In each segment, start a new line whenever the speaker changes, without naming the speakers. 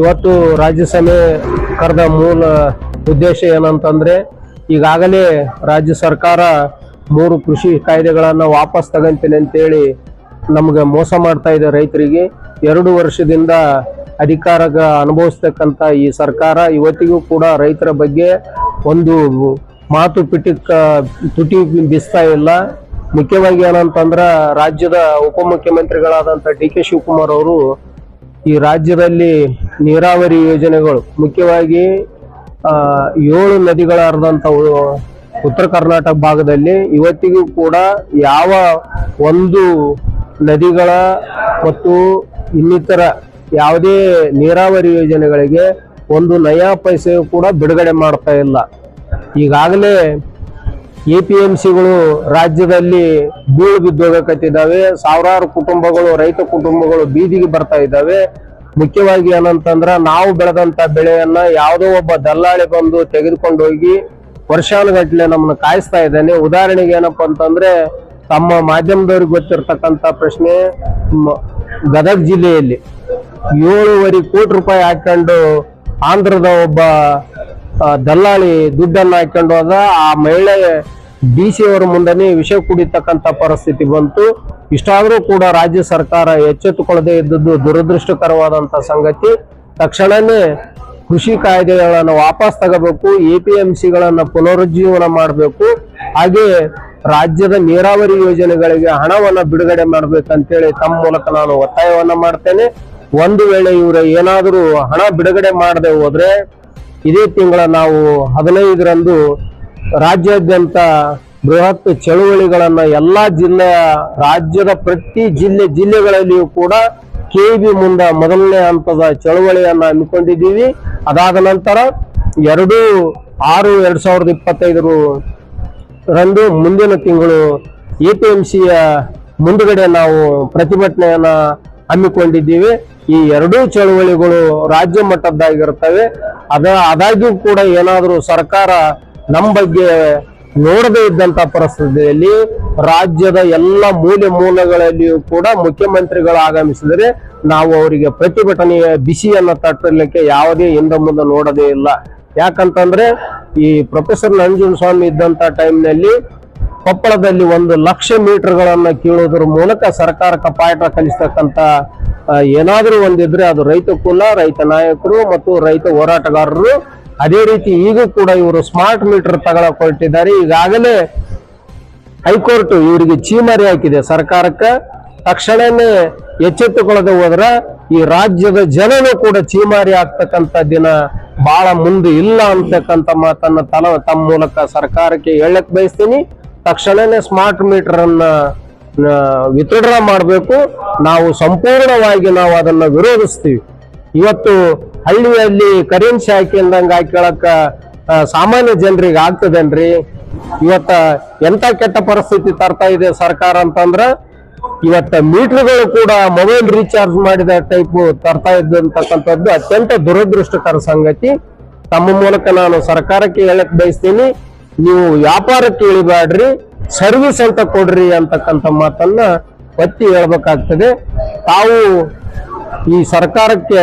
ಇವತ್ತು ರಾಜ್ಯಸಭೆ ಕರೆದ ಮೂಲ ಉದ್ದೇಶ ಏನಂತಂದ್ರೆ, ಈಗಾಗಲೇ ರಾಜ್ಯ ಸರ್ಕಾರ ಮೂರು ಕೃಷಿ ಕಾಯ್ದೆಗಳನ್ನು ವಾಪಸ್ ತಗಂತೀನಿ ಅಂತೇಳಿ ನಮ್ಗೆ ಮೋಸ ಮಾಡ್ತಾ ಇದೆ ರೈತರಿಗೆ. ಎರಡು ವರ್ಷದಿಂದ ಅಧಿಕಾರಗ ಅನುಭವಿಸ್ತಕ್ಕಂಥ ಈ ಸರ್ಕಾರ ಇವತ್ತಿಗೂ ಕೂಡ ರೈತರ ಬಗ್ಗೆ ಒಂದು ಮಾತು ಪಿಟಿಕ್, ತುಟಿ ಬಿಸ್ತಾ ಇಲ್ಲ. ಮುಖ್ಯವಾಗಿ ಏನಂತಂದ್ರೆ, ರಾಜ್ಯದ ಉಪಮುಖ್ಯಮಂತ್ರಿಗಳಾದಂಥ ಡಿ ಕೆ ಶಿವಕುಮಾರ್ ಅವರು ಈ ರಾಜ್ಯದಲ್ಲಿ ನೀರಾವರಿ ಯೋಜನೆಗಳು, ಮುಖ್ಯವಾಗಿ ಏಳು ನದಿಗಳ ಹರಿದಂತ ಉತ್ತರ ಕರ್ನಾಟಕ ಭಾಗದಲ್ಲಿ ಇವತ್ತಿಗೂ ಕೂಡ ಯಾವ ಒಂದು ನದಿಗಳ ಮತ್ತು ಇನ್ನಿತರ ಯಾವುದೇ ನೀರಾವರಿ ಯೋಜನೆಗಳಿಗೆ ಒಂದು ನಯಾ ಪೈಸೆಯು ಕೂಡ ಬಿಡುಗಡೆ ಮಾಡ್ತಾ ಇಲ್ಲ. ಈಗಾಗಲೇ ಎ ಪಿ ಎಂ ಸಿಗಳು ರಾಜ್ಯದಲ್ಲಿ ಬೀಳು ಬಿದ್ದೋಗಕತ್ತಿದ್ದಾವೆ. ಸಾವಿರಾರು ಕುಟುಂಬಗಳು, ರೈತ ಕುಟುಂಬಗಳು ಬೀದಿಗೆ ಬರ್ತಾ ಇದ್ದಾವೆ. ಮುಖ್ಯವಾಗಿ ಏನಂತಂದ್ರ ನಾವು ಬೆಳೆದಂತ ಬೆಳೆಯನ್ನ ಯಾವುದೋ ಒಬ್ಬ ದಲ್ಲಾಳಿ ಬಂದು ತೆಗೆದುಕೊಂಡು ಹೋಗಿ ವರ್ಷಾನುಗಟ್ಲೆ ನಮ್ಮನ್ನ ಕಾಯಿಸ್ತಾ ಇದ್ದಾನೆ. ಉದಾಹರಣೆಗೆ ಏನಪ್ಪಾ ಅಂತಂದ್ರೆ ತಮ್ಮ ಮಾಧ್ಯಮದವ್ರಿಗೆ ಗೊತ್ತಿರ್ತಕ್ಕಂಥ ಪ್ರಶ್ನೆ ಗದಗ ಜಿಲ್ಲೆಯಲ್ಲಿ ಏಳುವರೆ ಕೋಟಿ ರೂಪಾಯಿ ಹಾಕೊಂಡು ಆಂಧ್ರದ ಒಬ್ಬ ದಲ್ಲಾಳಿ ದುಡ್ಡನ್ನು ಹಾಕೊಂಡು ಹೋದ ಆ ಮಹಿಳೆ ಡಿ ಸಿ ಅವರ ಮುಂದನೆ ವಿಷ ಕುಡಿತಕ್ಕಂಥ ಪರಿಸ್ಥಿತಿ ಬಂತು. ಇಷ್ಟಾದರೂ ಕೂಡ ರಾಜ್ಯ ಸರ್ಕಾರ ಎಚ್ಚೆತ್ತುಕೊಳ್ಳದೆ ಇದ್ದದ್ದು ದುರದೃಷ್ಟಕರವಾದಂತ ಸಂಗತಿ. ತಕ್ಷಣನೇ ಕೃಷಿ ಕಾಯ್ದೆಗಳನ್ನು ವಾಪಸ್ ತಗೋಬೇಕು, ಎ ಪಿ ಎಂ ಸಿಗಳನ್ನು ಪುನರುಜ್ಜೀವನ ಮಾಡಬೇಕು, ಹಾಗೆ ರಾಜ್ಯದ ನೀರಾವರಿ ಯೋಜನೆಗಳಿಗೆ ಹಣವನ್ನು ಬಿಡುಗಡೆ ಮಾಡಬೇಕಂತೇಳಿ ತಮ್ಮ ಮೂಲಕ ನಾನು ಒತ್ತಾಯವನ್ನು ಮಾಡ್ತೇನೆ. ಒಂದು ವೇಳೆ ಇವರು ಏನಾದರೂ ಹಣ ಬಿಡುಗಡೆ ಮಾಡದೆ ಹೋದ್ರೆ, ಇದೇ ತಿಂಗಳ ನಾವು ಹದಿನೈದರಂದು ರಾಜ್ಯಾದ್ಯಂತ ಬೃಹತ್ ಚಳುವಳಿಗಳನ್ನ ಎಲ್ಲಾ ಜಿಲ್ಲೆಯ ರಾಜ್ಯದ ಪ್ರತಿ ಜಿಲ್ಲೆ ಜಿಲ್ಲೆಗಳಲ್ಲಿಯೂ ಕೂಡ ಕೆಬಿ ಮುಂದ ಮೊದಲನೇ ಹಂತದ ಚಳುವಳಿಯನ್ನ ಹಮ್ಮಿಕೊಂಡಿದ್ದೀವಿ. ಅದಾದ ನಂತರ ಎರಡು ಆರು ಎರಡ್ ಸಾವಿರದ ಇಪ್ಪತ್ತೈದರು ರಂದು ಮುಂದಿನ ತಿಂಗಳು ಎ ಪಿ ಎಂ ಸಿಯ ಮುಂದುಗಡೆ ನಾವು ಪ್ರತಿಭಟನೆಯನ್ನ ಹಮ್ಮಿಕೊಂಡಿದ್ದೀವಿ. ಈ ಎರಡೂ ಚಳುವಳಿಗಳು ರಾಜ್ಯ ಮಟ್ಟದ್ದಾಗಿರ್ತವೆ ಅದ, ಆದಾಗ್ಯೂ ಕೂಡ ಏನಾದರೂ ಸರ್ಕಾರ ನಮ್ಮ ಬಗ್ಗೆ ನೋಡದೇ ಇದ್ದಂತ ಪರಿಸ್ಥಿತಿಯಲ್ಲಿ ರಾಜ್ಯದ ಎಲ್ಲ ಮೂಲೆ ಮೂಲಗಳಲ್ಲಿಯೂ ಕೂಡ ಮುಖ್ಯಮಂತ್ರಿಗಳು ಆಗಮಿಸಿದರೆ ನಾವು ಅವರಿಗೆ ಪ್ರತಿಭಟನೆಯ ಬಿಸಿಯನ್ನು ತಟ್ಟಲಿಕ್ಕೆ ಯಾವುದೇ ಹಿಂದೆ ಮುಂದೆ ನೋಡದೇ ಇಲ್ಲ. ಯಾಕಂತಂದ್ರೆ ಈ ಪ್ರೊಫೆಸರ್ ನಂಜುನ್ ಸ್ವಾಮಿ ಇದ್ದಂತ ಟೈಮ್ನಲ್ಲಿ ಕೊಪ್ಪಳದಲ್ಲಿ ಒಂದು ಲಕ್ಷ ಮೀಟರ್ಗಳನ್ನ ಕೀಳೋದ್ರ ಮೂಲಕ ಸರ್ಕಾರಕ್ಕೆ ಪಾಠ ಕಲಿಸ್ತಕ್ಕಂಥ ಏನಾದ್ರೂ ಒಂದಿದ್ರೆ ಅದು ರೈತ ಕುಲ, ರೈತ ನಾಯಕರು ಮತ್ತು ರೈತ ಹೋರಾಟಗಾರರು ಅದೇ ರೀತಿ ಈಗ ಕೂಡ ಇವರು ಸ್ಮಾರ್ಟ್ ಮೀಟರ್ ತಗೊಳಕ್ ಹೊರಟಿದ್ದಾರೆ ಈಗಾಗಲೇ ಹೈಕೋರ್ಟ್ ಇವರಿಗೆ ಚೀಮರಿ ಹಾಕಿದೆ. ಸರ್ಕಾರಕ್ಕೆ ತಕ್ಷಣನೇ ಎಚ್ಚೆತ್ತುಕೊಳ್ಳದೆ ಹೋದ್ರ ಈ ರಾಜ್ಯದ ಜನನು ಕೂಡ ಚೀಮಾರಿ ಆಗ್ತಕ್ಕಂಥ ದಿನ ಬಹಳ ಮುಂದೆ ಇಲ್ಲ ಅಂತಕ್ಕಂಥ ಮಾತನ್ನ ತಲ ತಮ್ಮ ಮೂಲಕ ಸರ್ಕಾರಕ್ಕೆ ಹೇಳಕ್ ಬಯಸ್ತೀನಿ. ತಕ್ಷಣನೇ ಸ್ಮಾರ್ಟ್ ಮೀಟರ್ ಅನ್ನ ವಿತರಣೆ ಮಾಡಬೇಕು. ನಾವು ಸಂಪೂರ್ಣವಾಗಿ ನಾವು ಅದನ್ನ ವಿರೋಧಿಸ್ತೀವಿ. ಇವತ್ತು ಹಳ್ಳಿಯಲ್ಲಿ ಕರೆನ್ಸಿ ಹಾಕಿಂದಂಗ ಹಾಕೊಳಕ ಆ, ಸಾಮಾನ್ಯ ಜನರಿಗೆ ಆಗ್ತದೇನ್ರಿ? ಇವತ್ತ ಎಂತ ಕೆಟ್ಟ ಪರಿಸ್ಥಿತಿ ತರ್ತಾ ಇದೆ ಸರ್ಕಾರ ಅಂತಂದ್ರ ಇವತ್ತ ಮೀಟರ್ಗಳು ಕೂಡ ಮೊಬೈಲ್ ರೀಚಾರ್ಜ್ ಮಾಡಿದ ಟೈಪ್ ತರ್ತಾ ಇದ್ದಂತಕ್ಕಂಥದ್ದು ಅತ್ಯಂತ ದುರದೃಷ್ಟಕರ ಸಂಗತಿ. ತಮ್ಮ ಮೂಲಕ ನಾನು ಸರ್ಕಾರಕ್ಕೆ ಹೇಳಕ್ ಬಯಸ್ತೀನಿ ನೀವು ವ್ಯಾಪಾರಕ್ಕೆ ಇಳಿಬೇಡ್ರಿ ಸರ್ವಿಸ್ ಅಂತ ಕೊಡ್ರಿ ಅಂತಕ್ಕಂಥ ಮಾತನ್ನ ಒತ್ತಿ ಹೇಳ್ಬೇಕಾಗ್ತದೆ. ತಾವು ಈ ಸರ್ಕಾರಕ್ಕೆ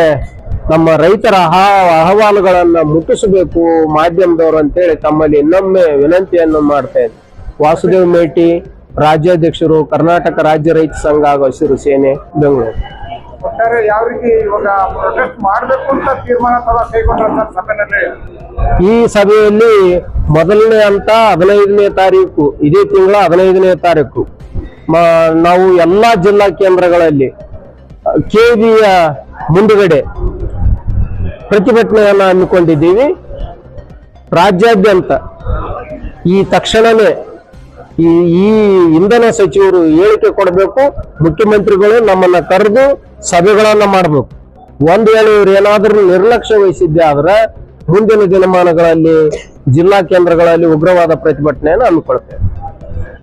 ನಮ್ಮ ರೈತರ ಅಹ- ಅಹವಾಲುಗಳನ್ನ ಮುಟ್ಟಿಸಬೇಕು ಮಾಧ್ಯಮದವರು ಅಂತೇಳಿ ತಮ್ಮಲ್ಲಿ ಇನ್ನೊಮ್ಮೆ ವಿನಂತಿಯನ್ನು ಮಾಡ್ತಾ ಇದ್ದೆ. ವಾಸುದೇವ್ ಮೇಟಿ ರಾಜ್ಯಾಧ್ಯಕ್ಷರು ಕರ್ನಾಟಕ ರಾಜ್ಯ ರೈತ ಸಂಘ ಹಾಗೂ ಹಸಿರು ಸೇನೆ ಬೆಂಗಳೂರು.
ಒಟ್ಟಾರೆ ಯಾವ ರೀತಿ ಇವಾಗ ಪ್ರೊಟೆಸ್ಟ್ ಮಾಡಬೇಕು ಅಂತ ತೀರ್ಮಾನ ತರ ಕೈಗೊಂಡ್ರ ಸರ್ ಸಭೆನಲ್ಲಿ
ಈ ಸಭೆಯಲ್ಲಿ ಮೊದಲನೇ ಹಂತ ಹದಿನೈದನೇ ತಾರೀಕು ಇದೇ ತಿಂಗಳ ಹದಿನೈದನೇ ತಾರೀಕು. ಮ- ನಾವು ಎಲ್ಲಾ ಜಿಲ್ಲಾ ಕೇಂದ್ರಗಳಲ್ಲಿ ಕೆಬಿಯ ಮುಂದುಗಡೆ ಪ್ರತಿಭಟನೆಯನ್ನ ಹಮ್ಮಿಕೊಂಡಿದ್ದೀವಿ. ರಾಜ್ಯಾದ್ಯಂತ ಈ ತಕ್ಷಣವೇ ಈ ಈ ಇಂಧನ ಸಚಿವರು ಹೇಳಿಕೆ ಕೊಡಬೇಕು. ಮುಖ್ಯಮಂತ್ರಿಗಳು ನಮ್ಮನ್ನ ಕರೆದು ಸಭೆಗಳನ್ನ ಮಾಡಬೇಕು. ಒಂದು ವೇಳೆ ಇವ್ರು ಏನಾದರೂ ನಿರ್ಲಕ್ಷ್ಯ ವಹಿಸಿದ್ದೆ ಆದ್ರೆ ಮುಂದಿನ ದಿನಮಾನಗಳಲ್ಲಿ ಜಿಲ್ಲಾ ಕೇಂದ್ರಗಳಲ್ಲಿ ಉಗ್ರವಾದ ಪ್ರತಿಭಟನೆಯನ್ನು ಹಮ್ಮಿಕೊಳ್ತೇವೆ.